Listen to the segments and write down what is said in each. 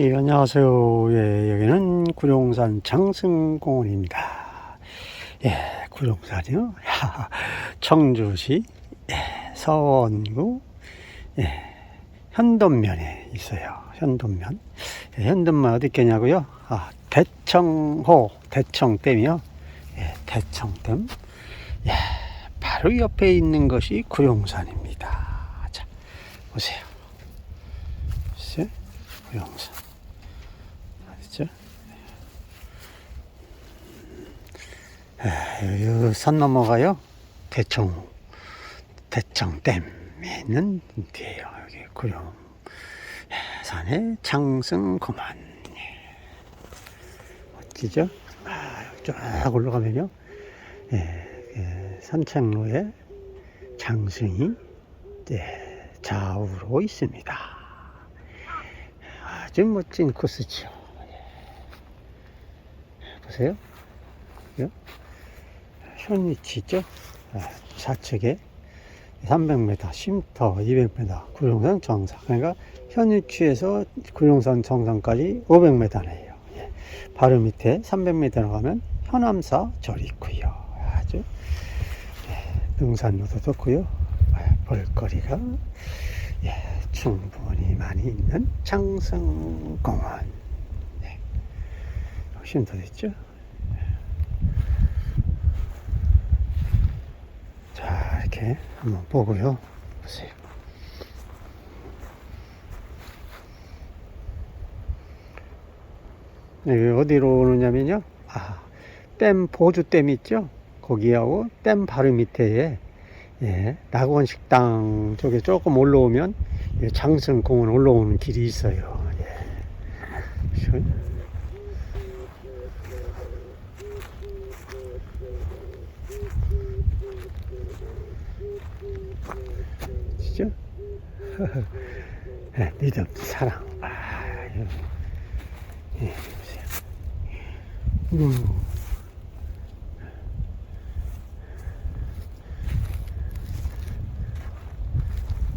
예, 안녕하세요. 예, 여기는 구룡산 장승공원입니다. 예, 구룡산이요. 청주시 예, 서원구 예, 현돈면에 있어요. 현돈면. 예, 현돈면 어디 있겠냐고요? 아, 대청호, 대청댐이요. 예, 대청댐. 예, 바로 옆에 있는 것이 구룡산입니다. 자, 보세요. 보세요. 구룡산. 어디죠? 에, 여기 산 넘어가요. 대청, 대청댐에 있는 데요 여기 구룡 예, 산의. 예. 멋지죠? 아, 쫙 올라가면요. 예, 예, 산책로에 장승이 예, 좌우로 있습니다. 아주 멋진 코스죠. 예. 보세요. 여 현위치 있죠? 아, 좌측에 300m, 쉼터 200m, 구룡산 정상. 그러니까 현 위치에서 구룡산 정상까지 500m네요. 예. 바로 밑에 300m 가면 현암사 절이 있고요. 아주 예, 등산로도 좋고요. 예, 볼거리가 예, 충분히 많이 있는 장성공원. 네. 쉼터 됐죠? 자, 이렇게 한번 보고요. 보세요. 여기 어디로 오느냐면요. 아, 댐, 보주댐 있죠? 거기하고 댐 바로 밑에에 예, 낙원 식당 쪽에 조금 올라오면 예, 장승공원 올라오는 길이 있어요. 예. 시- 진짜? 예, 믿음, 사랑. 아, 예, 예, 보세요. 음.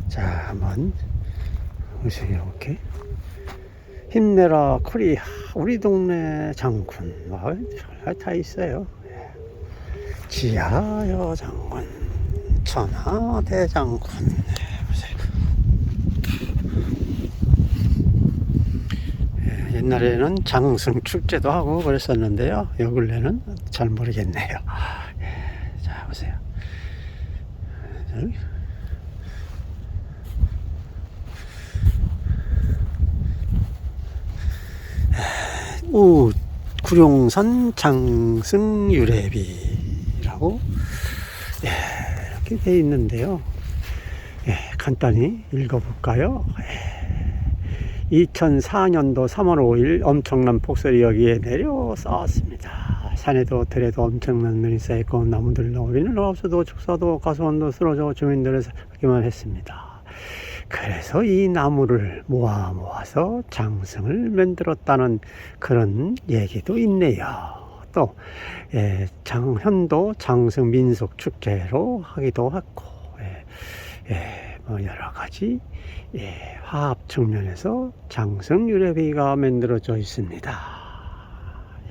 자, 한번 보세요. 이렇게. 힘내라, 코리아. 우리 동네 장군. 마을 다 있어요. 예. 지하여 장군. 천하 대장군. 예, 보세요. 옛날에는 장승 축제도 하고 그랬었는데요. 요 근래는 잘 모르겠네요. 예, 자, 보세요. 우 구룡산 장승 유래비라고 예, 이렇게 돼 있는데요. 예, 간단히 읽어볼까요? 예, 2004년도 3월 5일 엄청난 폭설이 여기에 내려 쌓았습니다. 산에도 들에도 엄청난 눈이 쌓였고 나무들도 우리는 없어도 축사도 가수원도 쓰러져 주민들을 살기만 했습니다. 그래서 이 나무를 모아 모아서 장승을 만들었다는 그런 얘기도 있네요. 또 예, 장현도 장승 민속 축제로 하기도 하고 예, 예, 뭐 여러 가지 예, 화합 측면에서 장승 유래비가 만들어져 있습니다.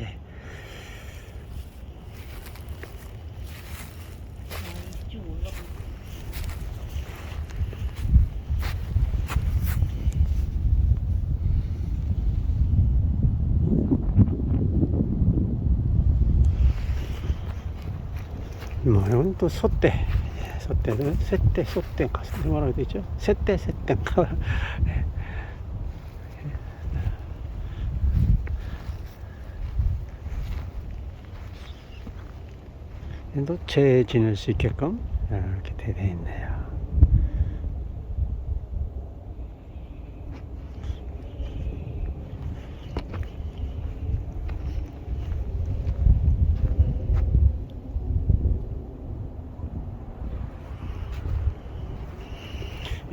예. 뭐 이건 또 소떼 예, 소떼는 새떼 소떼 가슴 뭐라고 되죠 새떼 새떼 예. 얘도 재 지낼 수 있게끔 이렇게 되어 있네요.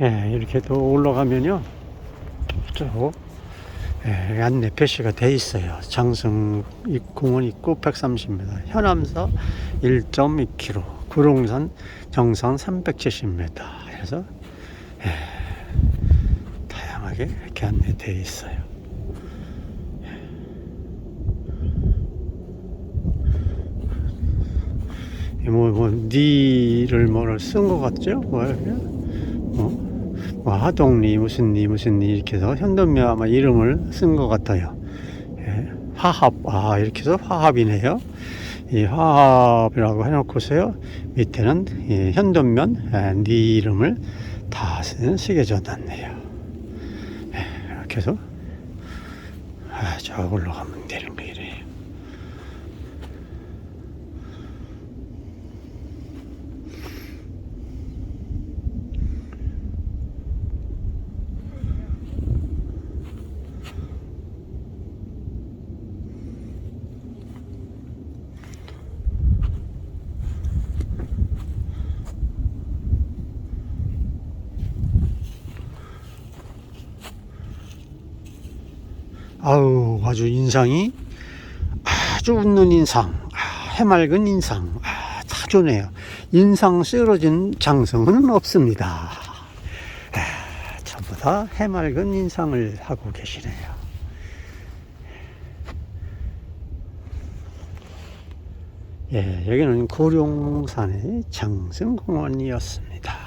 예, 이렇게 또 올라가면요. 쭉, 예, 안내 표시가 돼 있어요. 장승 공원 입구 130m, 현암서 1.2km, 구룡산 정상 370m. 그래서, 예, 다양하게 이렇게 안내돼 있어요. 예. 뭐, 뭐, 니를 뭐를 쓴 것 같죠? 뭐, 이렇게. 뭐, 뭐, 하동리, 무슨 니, 무슨 니, 이렇게 해서 현동면 아마 이름을 쓴 것 같아요. 예, 화합, 아, 이렇게 해서 화합이네요. 이 화합이라고 해놓고서요, 밑에는 예, 현동면, 예, 니 이름을 다 쓰- 새겨져 놨네요. 예, 이렇게 해서, 아, 저 올라가면 되는 거 이래요. 아우 아주 인상이 아주 웃는 인상 아, 해맑은 인상 아, 다 좋네요. 인상 쓰러진 장성은 없습니다. 아, 전부 다 해맑은 인상을 하고 계시네요. 예, 여기는 고룡산의 장승공원이었습니다